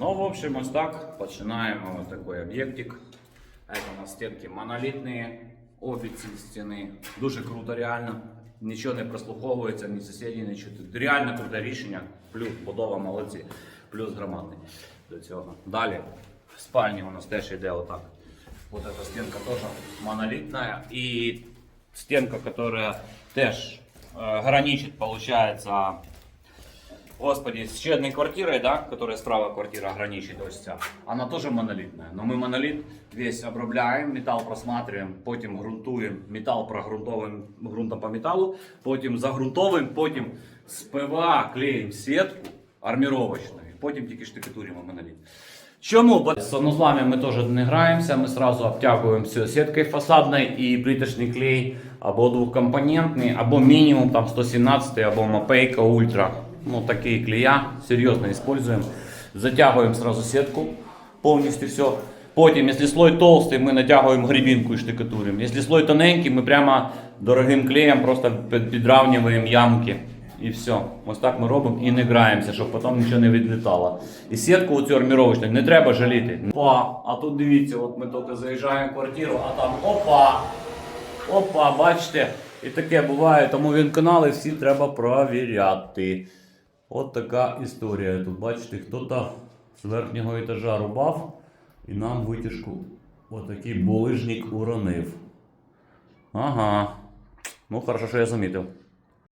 Ну, в общем, ось так. Починаємо ось такий об'єктик. Это у нас стінки монолітні, обі ці стіни. Дуже круто, реально. Нічого не прослуховується, ні сусіді не чути. Реально круте рішення. Плюс будова молодці. Плюс громадний до цього. Далі в спальні у нас теж йде отак. Вот эта стенка тоже монолитная. И стенка, которая теж э, граничит, получается, Господи, с еще одной да, которая справа квартира граничит, то есть она тоже монолитная. Но мы монолит весь обробляем, металл просматриваем, потім грунтуємо, металл прогрунтовуємо ґрунтом по металу, потім загрунтовуємо, потім з ПВА клеїмо сітку арміровочну, потім тільки штукатуримо монолит. Чому? Бо з санузлами ми теж не граємося, ми сразу обтягуємо сіткою фасадною і плиточний клей або двохкомпонентний, або мінімум там 117 або Мапейка Ультра. Ну такие клея серьезно используем. Затягиваем сразу сетку полностью все. Потім, якщо слой толстий, ми натягуємо гребінку і штукатуримо. Якщо слой тоненький, ми прямо дорогим клеєм просто підравнюємо ямки. І все. Ось так ми робимо і не граємося, щоб потім нічого не відлітало. І сітку оцю арміровочну не треба жаліти. Опа, а тут дивіться, от ми тільки заїжджаємо в квартиру, а там опа! Опа, бачите, і таке буває, тому він канали всі треба провіряти. От така історія тут. Бачите, хто-то з верхнього етажа рубав і нам витяжку отакий булижник уронив. Ага. Ну, хорошо, що я замітив.